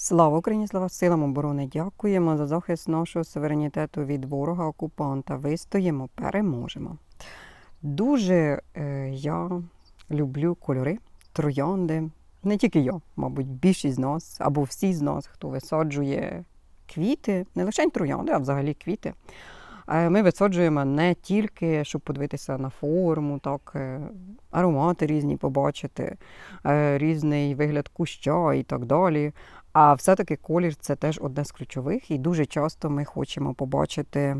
Слава Україні, слава силам оборони! Дякуємо за захист нашого суверенітету від ворога окупанта. Вистоїмо, переможемо. Дуже е, я люблю кольори, троянди. Не тільки я, мабуть, більшість з нас або всі з нас, хто висаджує квіти, не лише троянди, а взагалі квіти. Е, Ми висаджуємо не тільки, щоб подивитися на форму, так, е, аромати різні побачити, е, різний вигляд куща і так далі. А все-таки колір це теж одне з ключових, і дуже часто ми хочемо побачити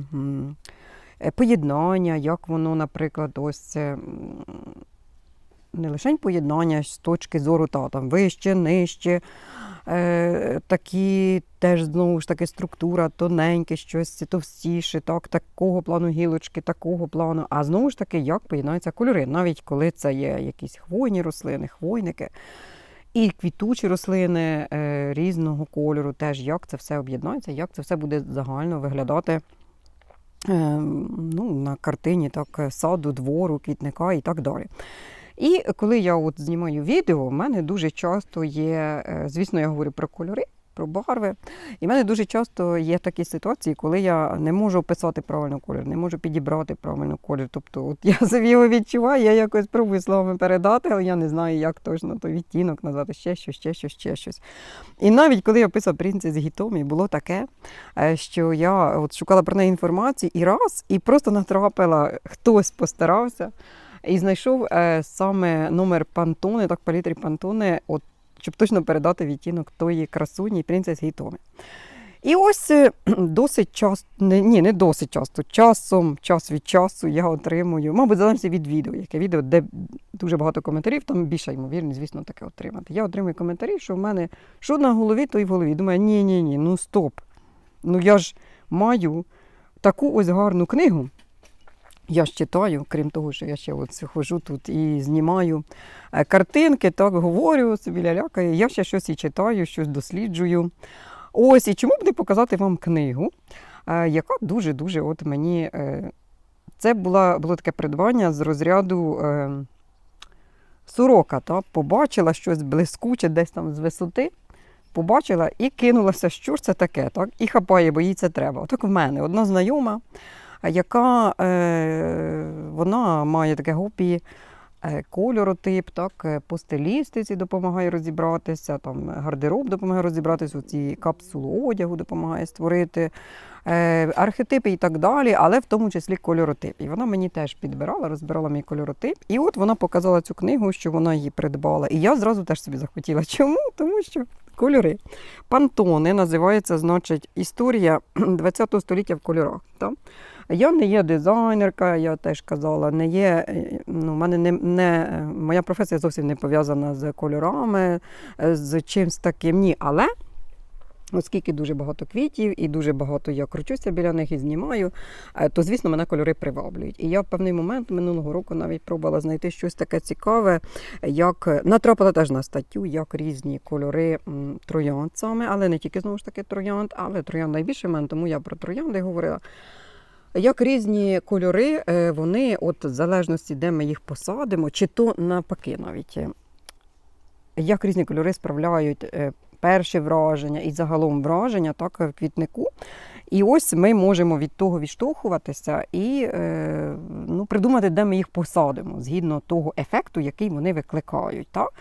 е, поєднання, як воно, наприклад, ось не лише поєднання з точки зору та, там, вище, нижче. Е, такі теж знову ж таки структура, тоненьке, щось товстіше, так, такого плану гілочки, такого плану. А знову ж таки, як поєднаються кольори, навіть коли це є якісь хвойні рослини, хвойники. І квітучі рослини е, різного кольору, теж як це все об'єднається, як це все буде загально виглядати е, ну, на картині так, саду, двору, квітника і так далі. І коли я от знімаю відео, в мене дуже часто є, е, звісно, я говорю про кольори, про барви. І в мене дуже часто є такі ситуації, коли я не можу описати правильно колір, не можу підібрати правильно колір. Тобто, от я собі його відчуваю, я якось пробую словами передати, але я не знаю, як точно той відтінок назвати, ще щось, ще щось, ще щось. І навіть коли я писав принцип з Гітомі, було таке, е, що я от шукала про неї інформацію і раз, і просто натрапила, хтось постарався. І знайшов е, саме номер Пантони, так палітрі Пантони, от, щоб точно передати відтінок тої красуні принцес Гітоми. І ось е, досить часто, ні, не досить часто, часом, час від часу я отримую, мабуть, залежить від відео, яке відео, де дуже багато коментарів, там більша ймовірність, звісно, таке отримати. Я отримую коментарі, що в мене що на голові, то і в голові. Думаю, ні, ні, ні, ну стоп. Ну я ж маю таку ось гарну книгу. Я ж читаю, крім того, що я ще от хожу тут і знімаю е, картинки, так говорю собі лялякаю. Я ще щось і читаю, щось досліджую. Ось, і чому б не показати вам книгу, е, яка дуже-дуже от мені. е, Це була, було таке придбання з розряду сорока. Та? Побачила щось блискуче десь там з висоти. Побачила і кинулася, що ж це таке, так? і хапає, бо їй це треба. Отак в мене одна знайома яка е, вона має таке гопі е, кольоротип, так, е, по стилістиці допомагає розібратися, там гардероб допомагає розібратися, ці капсулу одягу допомагає створити, архетипи і так далі, але в тому числі кольоротип. І вона мені теж підбирала, розбирала мій кольоротип. І от вона показала цю книгу, що вона її придбала. І я зразу теж собі захотіла. Чому? Тому що кольори. Пантони називається, значить, історія ХХ століття в кольорах. Так? Я не є дизайнерка, я теж казала, не є, е, ну, мене не, не, моя професія зовсім не пов'язана з кольорами, е, з чимось таким. Ні, але оскільки дуже багато квітів і дуже багато я кручуся біля них і знімаю, е, то, звісно, мене кольори приваблюють. І я в певний момент минулого року навіть пробувала знайти щось таке цікаве, як натрапила теж на статтю, як різні кольори троянд саме, але не тільки знову ж таки троянд, але троянд найбільше в мене, тому я про троянди говорила. Як різні кольори, е, вони, от в залежності, де ми їх посадимо, чи то навпаки навіть, е, як різні кольори справляють е, перші враження і загалом враження так, в квітнику. І ось ми можемо від того відштовхуватися і ну, придумати, де ми їх посадимо, згідно того ефекту, який вони викликають. Так?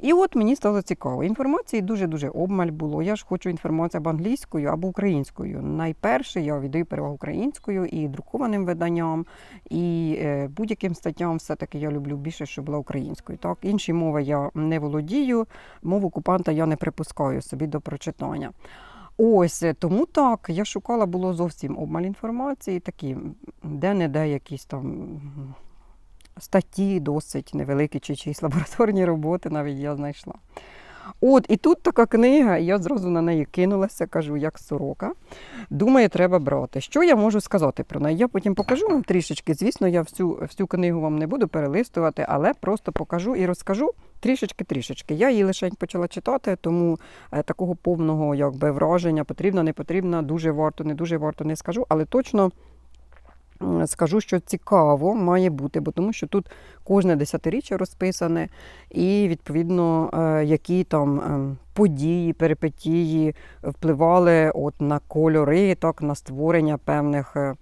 І от мені стало цікаво. Інформації дуже-дуже обмаль було. Я ж хочу інформацію або англійською, або українською. Найперше я віддаю перевагу українською і друкованим виданням, і е, будь-яким статтям все-таки я люблю більше, щоб була українською. Так, Інші мови я не володію, мову окупанта я не припускаю собі до прочитання. Ось е, тому так, я шукала, було зовсім обмаль інформації, такі де-не-де якісь там статті досить невеликі чи чиїсь лабораторні роботи навіть я знайшла. От, і тут така книга, і я зразу на неї кинулася, кажу, як сорока. Думаю, треба брати. Що я можу сказати про неї? Я потім покажу вам трішечки. Звісно, я всю, всю книгу вам не буду перелистувати, але просто покажу і розкажу трішечки-трішечки. Я її лише почала читати, тому е, такого повного якби, враження потрібно, не потрібно, дуже варто, не дуже варто не скажу, але точно скажу, що цікаво має бути, бо тому що тут кожне десятиріччя розписане, і відповідно, е, які там е, події, перипетії впливали от на кольори, так, на створення певних е,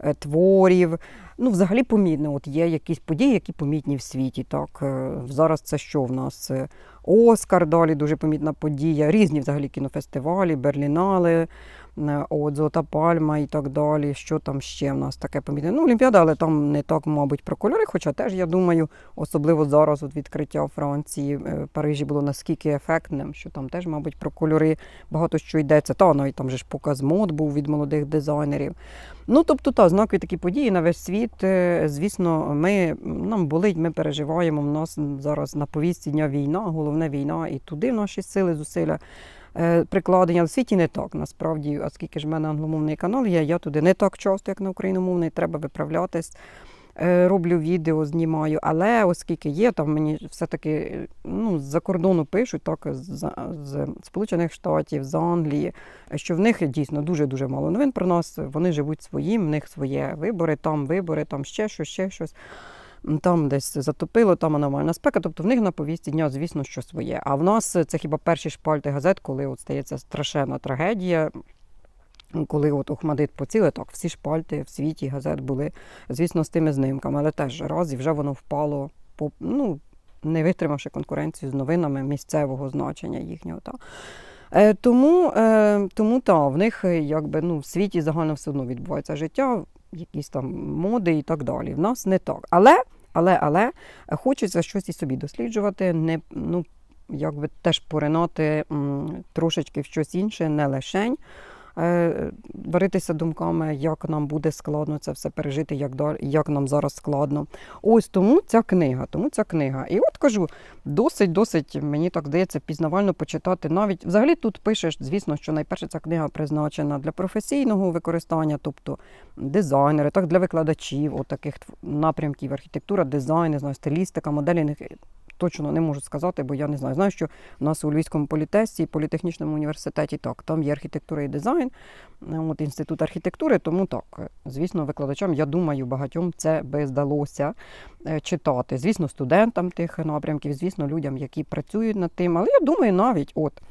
е, творів. Ну, взагалі помітно, от є якісь події, які помітні в світі. Так. Зараз це що в нас? Оскар далі дуже помітна подія, різні взагалі кінофестивалі, Берлінали, от, Золота Пальма і так далі. Що там ще в нас таке помітне? Ну, Олімпіада, але там не так, мабуть, про кольори, хоча теж, я думаю, особливо зараз от відкриття Франції, е, Парижі було наскільки ефектним, що там теж, мабуть, про кольори багато що йдеться. Та навіть там же ж показ мод був від молодих дизайнерів. Ну, тобто, та, знакові такі події на весь світ. Е, Звісно, ми, нам болить, ми переживаємо. У нас зараз на повістці дня війна, головне війна, і туди наші сили, зусилля е, прикладення. В світі не так, насправді, оскільки ж в мене англомовний канал є, я туди не так часто, як на україномовний, треба виправлятись. Е, Роблю відео, знімаю, але оскільки є, там мені все-таки е, ну, з-за кордону пишуть, так, з, з Сполучених Штатів, з Англії, що в них дійсно дуже-дуже мало новин про нас. Вони живуть своїм, в них своє вибори, там вибори, там ще щось, ще щось. Там десь затопило, там аномальна спека. Тобто в них на повісті дня, звісно, що своє. А в нас це хіба перші шпальти газет, коли от стається страшенна трагедія. Коли от Охмадит поціли, так всі шпальти в світі газет були, звісно, з тими знимками, але теж раз і вже воно впало, по, ну, не витримавши конкуренцію з новинами місцевого значення їхнього. Та. Е, тому, е, тому та, в них е, якби, ну, в світі загально все одно відбувається життя, якісь там моди і так далі. В нас не так. Але, але, але хочеться щось і собі досліджувати, не, ну, якби теж поринати м, трошечки в щось інше, не лишень. Е, Варитися думками, як нам буде складно це все пережити, як, як нам зараз складно. Ось тому ця книга, тому ця книга. І от кажу, досить, досить, мені так здається, пізнавально почитати. Навіть взагалі тут пишеш, звісно, що найперше ця книга призначена для професійного використання, тобто дизайнери, так для викладачів, от таких напрямків, архітектура, дизайн, не знаю, стилістика, моделінг. Точно не можу сказати, бо я не знаю. Знаю, що у нас у Львівському політесі і політехнічному університеті так, там є архітектура і дизайн, е, от інститут архітектури, тому так, е, звісно, викладачам, я думаю, багатьом це би здалося е, читати. Звісно, студентам тих напрямків, звісно, людям, які працюють над тим. Але я думаю, навіть от.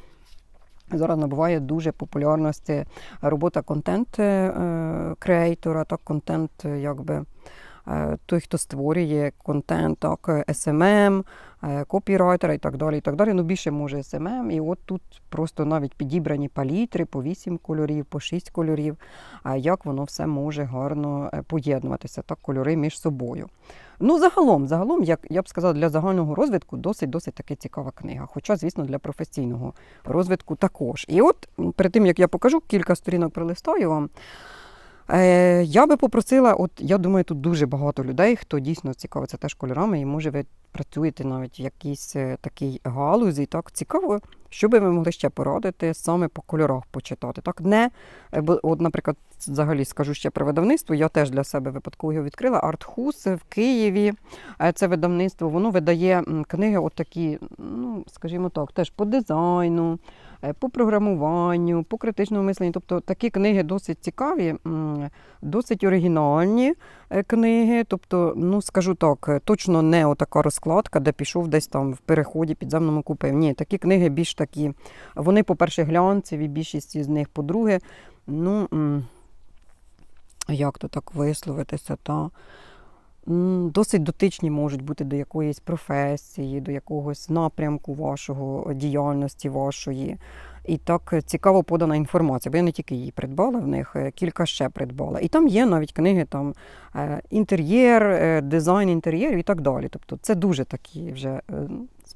Зараз набуває дуже популярності робота контент-креатора, так, контент, е, якби е, той, хто створює контент, так, е, SMM, е, копірайтера і так далі. І так далі. Ну, більше може SMM. І от тут просто навіть підібрані палітри по 8 кольорів, по 6 кольорів, а як воно все може гарно е, поєднуватися, так, кольори між собою. Ну, загалом, загалом, як я б сказала, для загального розвитку досить-досить таки цікава книга. Хоча, звісно, для професійного розвитку також. І от перед тим як я покажу кілька сторінок пролистаю вам. Е, я би попросила, от я думаю, тут дуже багато людей, хто дійсно цікавиться теж кольорами, і може ви працюєте навіть в якійсь е, такій галузі. Так цікаво, що би ви могли ще порадити саме по кольорах почитати. Так, не е, от, наприклад, взагалі скажу ще про видавництво. Я теж для себе випадково його відкрила. Артхус в Києві. Е, Це видавництво. Воно видає книги, от такі, ну скажімо так, теж по дизайну, по програмуванню, по критичному мисленню. Тобто такі книги досить цікаві, досить оригінальні книги. Тобто, ну скажу так, е, точно не отака розкладка, де пішов десь там в переході підземному купив. Ні, такі книги більш такі. Вони, по-перше, глянцеві, більшість з них, по-друге, ну. як то так висловитися, та досить дотичні можуть бути до якоїсь професії, до якогось напрямку вашого діяльності вашої. І так е, цікаво подана інформація, бо я не тільки її придбала в них, е, кілька ще придбала. І там є навіть книги там е, інтер'єр, дизайн інтер'єрів і так далі. Тобто це дуже такі вже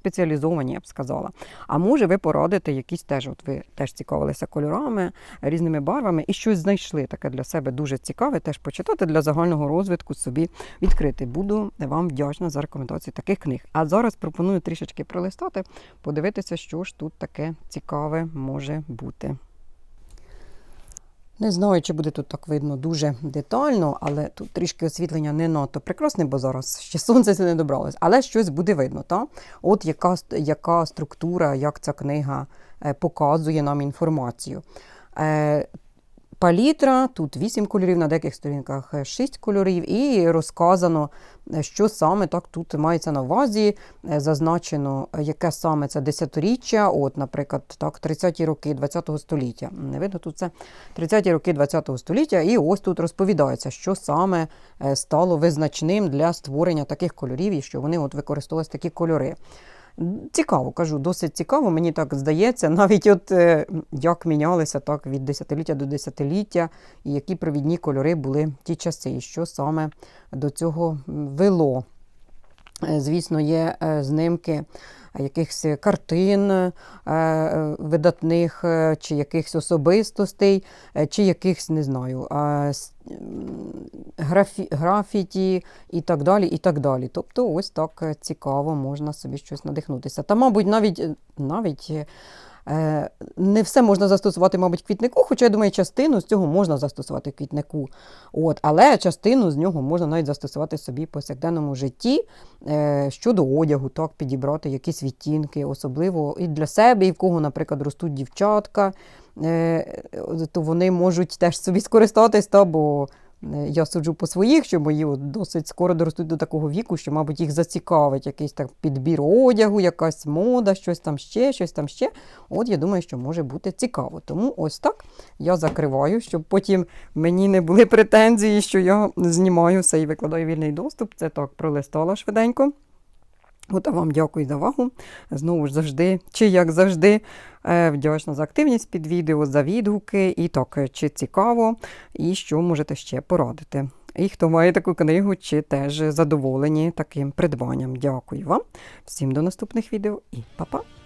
спеціалізовані, я б сказала. А може ви порадите якісь теж, от ви теж цікавилися кольорами, різними барвами і щось знайшли таке для себе дуже цікаве, теж почитати для загального розвитку собі відкрити. Буду вам вдячна за рекомендації таких книг. А зараз пропоную трішечки пролистати, подивитися, що ж тут таке цікаве може бути. Не знаю, чи буде тут так видно дуже детально, але тут трішки освітлення не надто прекрасне, бо зараз ще сонце не добралось. Але щось буде видно. Та? От яка, яка структура, як ця книга е, показує нам інформацію. Е, палітра, тут 8 кольорів, на деяких сторінках 6 кольорів, і розказано, е, що саме так тут мається на увазі. Е, Зазначено, е, яке саме це десятиріччя, от, наприклад, так, 30-ті роки ХХ століття. Не видно тут це 30-ті роки ХХ століття, і ось тут розповідається, що саме е, стало визначним для створення таких кольорів, і що вони от використовувалися такі кольори. Цікаво, кажу, досить цікаво, мені так здається, навіть от е, як мінялися так від десятиліття до десятиліття, і які провідні кольори були в ті часи, і що саме до цього вело. Е, Звісно, є е, знимки якихось картин е, е, видатних, е, чи якихось особистостей, чи якихось, не знаю, графі, графіті і так далі. і так далі. Тобто ось так цікаво, можна собі щось надихнутися. Та, мабуть, навіть, навіть не все можна застосувати, мабуть, квітнику, хоча я думаю, частину з цього можна застосувати квітнику. От, але частину з нього можна навіть застосувати собі в повсякденному житті щодо одягу, так, підібрати якісь відтінки, особливо і для себе, і в кого, наприклад, ростуть дівчатка, е, то вони можуть теж собі скористатись, та, бо е, я суджу по своїх, що мої досить скоро доростуть до такого віку, що, мабуть, їх зацікавить якийсь так підбір одягу, якась мода, щось там ще, щось там ще. От я думаю, що може бути цікаво. Тому ось так я закриваю, щоб потім мені не були претензії, що я знімаю все і викладаю вільний доступ. Це так пролистала швиденько. От, а вам дякую за увагу. Знову ж завжди, чи як завжди, е, вдячна за активність під відео, за відгуки, і так, е, чи цікаво, і що можете ще порадити. І хто має таку книгу, чи теж задоволені таким придбанням. Дякую вам. Всім до наступних відео і па-па!